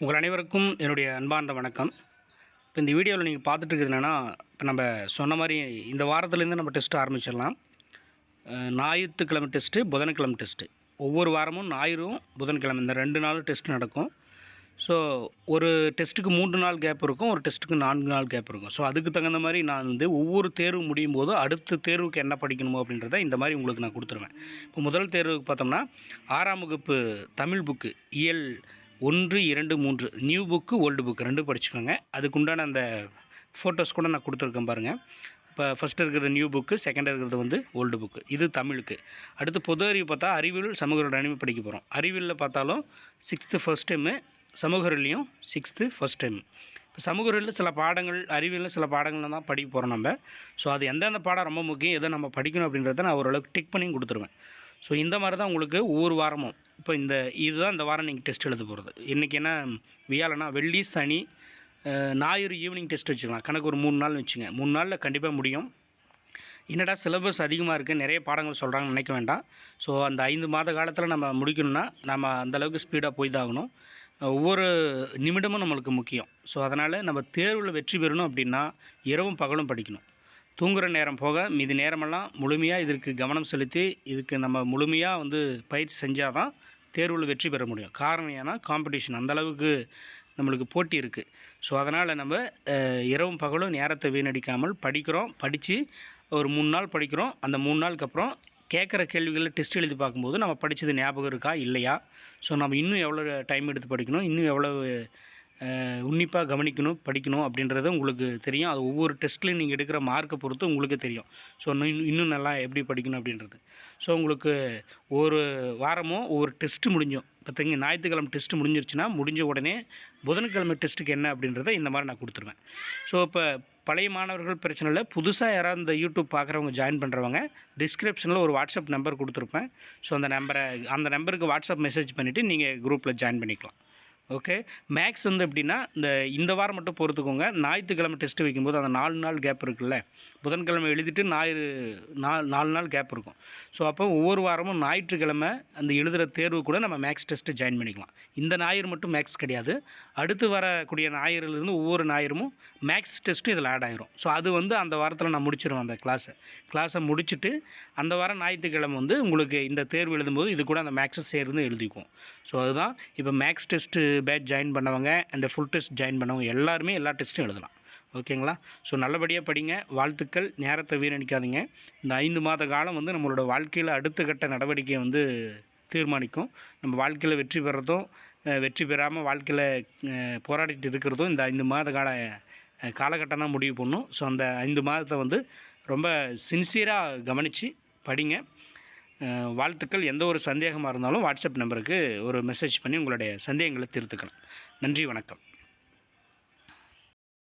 உங்கள் அனைவருக்கும் என்னுடைய அன்பார்ந்த வணக்கம். இப்போ இந்த வீடியோவில் நீங்கள் பார்த்துட்டு இருக்கிறது என்னென்னா இப்போ நம்ம சொன்ன மாதிரி இந்த வாரத்துலேருந்து நம்ம டெஸ்ட்டு ஆரம்பிச்சிடலாம். ஞாயிற்றுக்கிழமை டெஸ்ட்டு புதன்கிழமை டெஸ்ட்டு ஒவ்வொரு வாரமும் ஞாயிறும் புதன்கிழமை இந்த ரெண்டு நாளும் டெஸ்ட் நடக்கும். ஸோ ஒரு டெஸ்ட்டுக்கு மூன்று நாள் கேப் இருக்கும் ஒரு டெஸ்ட்டுக்கு நான்கு நாள் கேப் இருக்கும். ஸோ அதுக்கு தகுந்த மாதிரி நான் வந்து ஒவ்வொரு தேர்வு முடியும் போது அடுத்த தேர்வுக்கு என்ன படிக்கணுமோ அப்படின்றத இந்த மாதிரி உங்களுக்கு நான் கொடுத்துருவேன். இப்போ முதல் தேர்வுக்கு பார்த்தோம்னா ஆறாம் வகுப்பு தமிழ் புக்கு இயல் ஒன்று இரண்டு மூன்று. நியூ புக்கு ஓல்டு புக்கு ரெண்டும் படிச்சுக்கோங்க. அதுக்குண்டான அந்த ஃபோட்டோஸ் கூட நான் கொடுத்துருக்கேன் பாருங்கள் இப்போ ஃபஸ்ட்டு இருக்கிறது நியூ புக்கு செகண்ட் இருக்கிறது வந்து ஓல்டு புக்கு இது தமிழுக்கு. அடுத்து பொது அறிவு பார்த்தா அறிவியல் சமூக அனிமை படிக்க போகிறோம் அறிவியலில் பார்த்தாலும் சிக்ஸ்த்து ஃபஸ்ட் டைமு சமூகரிலையும் சிக்ஸ்த்து ஃபஸ்ட் டைம் இப்போ சமூகரில் சில பாடங்கள் அறிவியலில் சில பாடங்கள்லாம் தான் படிக்க போகிறோம் நம்ம. ஸோ அது எந்தெந்த பாடம் ரொம்ப முக்கியம் எதை நம்ம படிக்கணும் அப்படின்றத நான் ஓரளவுக்கு டிக் பண்ணி கொடுத்துருவேன். ஸோ இந்த மாதிரி தான் உங்களுக்கு ஒவ்வொரு வாரமும். இப்போ இந்த இதுதான் இந்த வாரம் நீங்கள் டெஸ்ட் எழுத போகிறது இன்றைக்கி என்ன வியாழனா வெள்ளி சனி ஞாயிறு ஈவினிங் டெஸ்ட் வச்சுக்கலாம். கணக்கு ஒரு மூணு நாள் வச்சுங்க. மூணு நாளில் கண்டிப்பாக முடியும். என்னடா சிலபஸ் அதிகமாக இருக்குது நிறைய பாடங்கள் சொல்கிறாங்கன்னு நினைக்க வேண்டாம். ஸோ அந்த ஐந்து மாத காலத்தில் நம்ம முடிக்கணும்னா நம்ம அந்தளவுக்கு ஸ்பீடாக போய் தான் ஆகணும். ஒவ்வொரு நிமிடமும் நம்மளுக்கு முக்கியம். ஸோ அதனால் நம்ம தேர்வில் வெற்றி பெறணும் அப்படின்னா இரவும் பகலும் படிக்கணும். தூங்குகிற நேரம் போக மீதி நேரமெல்லாம் முழுமையாக இதற்கு கவனம் செலுத்தி இதுக்கு நம்ம முழுமையாக வந்து பயிற்சி செஞ்சால் தான் தேர்வில் வெற்றி பெற முடியும். காரணம் ஏன்னா காம்படிஷன் அந்தளவுக்கு நம்மளுக்கு போட்டி இருக்குது ஸோ அதனால் நம்ம இரவும் பகலும் நேரத்தை வீணடிக்காமல் படிக்கிறோம். படித்து ஒரு மூணு நாள் படிக்கிறோம். அந்த மூணு நாளுக்கு அப்புறம் கேட்குற கேள்விகளில் டெஸ்ட் எழுதி பார்க்கும்போது நம்ம படித்தது ஞாபகம் இருக்கா? இல்லையா? ஸோ நம்ம இன்னும் எவ்வளோ டைம் எடுத்து படிக்கணும்? இன்னும் எவ்வளவு உன்னிப்பாக கவனிக்கணும் படிக்கணும் அப்படின்றது உங்களுக்கு தெரியும். அது ஒவ்வொரு டெஸ்ட்லேயும் நீங்கள் எடுக்கிற மார்க்கை பொறுத்து உங்களுக்கு தெரியும். ஸோ இன்னும் இன்னும் நல்லா எப்படி படிக்கணும் அப்படின்றது. ஸோ உங்களுக்கு ஒரு வாரமோ ஒவ்வொரு டெஸ்ட்டு முடிஞ்சோம். இப்போ ஞாயிற்றுக்கிழமை டெஸ்ட்டு முடிஞ்சிருச்சுன்னா முடிஞ்ச உடனே புதன்கிழமை டெஸ்ட்டுக்கு என்ன அப்படின்றத இந்த மாதிரி நான் கொடுத்துருவேன். ஸோ இப்போ பழைய மாணவர்கள் பிரச்சனை இல்லை. புதுசாக யாராவது இந்த யூடியூப் பார்க்குறவங்க ஜாயின் பண்ணுறவங்க டிஸ்கிரிப்ஷனில் ஒரு வாட்ஸ்அப் நம்பர் கொடுத்துருப்பேன். ஸோ அந்த நம்பரை அந்த நம்பருக்கு வாட்ஸ்அப் மெசேஜ் பண்ணிவிட்டு நீங்கள் குரூப்பில் ஜாயின் பண்ணிக்கலாம். ஓகே. மேக்ஸ் வந்து எப்படின்னா இந்த இந்த வாரம் மட்டும் பொறுத்துக்கோங்க. ஞாயிற்றுக்கிழமை டெஸ்ட் வைக்கும்போது அந்த நாலு நாள் கேப் இருக்குல்ல. புதன்கிழமை எழுதிட்டு ஞாயிறு நாலு நாலு நாள் கேப் இருக்கும். ஸோ அப்போ ஒவ்வொரு வாரமும் ஞாயிற்றுக்கிழமை அந்த எழுதுகிற தேர்வு கூட நம்ம மேக்ஸ் டெஸ்ட்டு ஜாயின் பண்ணிக்கலாம். இந்த ஞாயிறு மட்டும் மேக்ஸ் கிடையாது. அடுத்து வரக்கூடிய ஞாயிறுலேருந்து ஒவ்வொரு ஞாயிறுமும் மேக்ஸ் டெஸ்ட்டும் இதில் ஆட் ஆகிரும் ஸோ அது வந்து அந்த வாரத்தில் நான் முடிச்சிருவேன் அந்த கிளாஸை கிளாஸை முடிச்சுட்டு அந்த வாரம் ஞாயிற்றுக்கிழமை வந்து உங்களுக்கு இந்த தேர்வு எழுதும்போது இது கூட அந்த மேக்ஸை சேர்ந்து எழுதிக்குவோம். ஸோ அதுதான். இப்போ மேக்ஸ் டெஸ்ட்டு பேட்ச் ஜாயின் பண்ணவங்க அந்த ஃபுல் டெஸ்ட் ஜாயின் பண்ணவங்க எல்லாருமே எல்லா டெஸ்ட்டும் எழுதலாம். ஓகேங்களா ஸோ நல்லபடியாக படிங்க. வாழ்த்துக்கள். நேரத்தை வீணடிக்காதீங்க. இந்த ஐந்து மாத காலம் வந்து நம்மளோட வாழ்க்கையில் அடுத்த கட்ட நடவடிக்கையை வந்து தீர்மானிக்கும். நம்ம வாழ்க்கையில் வெற்றி பெறதும் வெற்றி பெறாமல் வாழ்க்கையில் போராடிட்டு இருக்கிறதும் இந்த ஐந்து மாத கால காலகட்டம் தான் முடிவு பண்ணும். ஸோ அந்த ஐந்து மாதத்தை வந்து ரொம்ப சின்சியராக கவனித்து படிங்க. வாழ்த்துக்கள். எந்த ஒரு சந்தேகமாக இருந்தாலும் வாட்ஸ்அப் நம்பருக்கு ஒரு மெசேஜ் பண்ணி உங்களுடைய சந்தேகங்களை தீர்த்துக்கலாம். நன்றி வணக்கம்.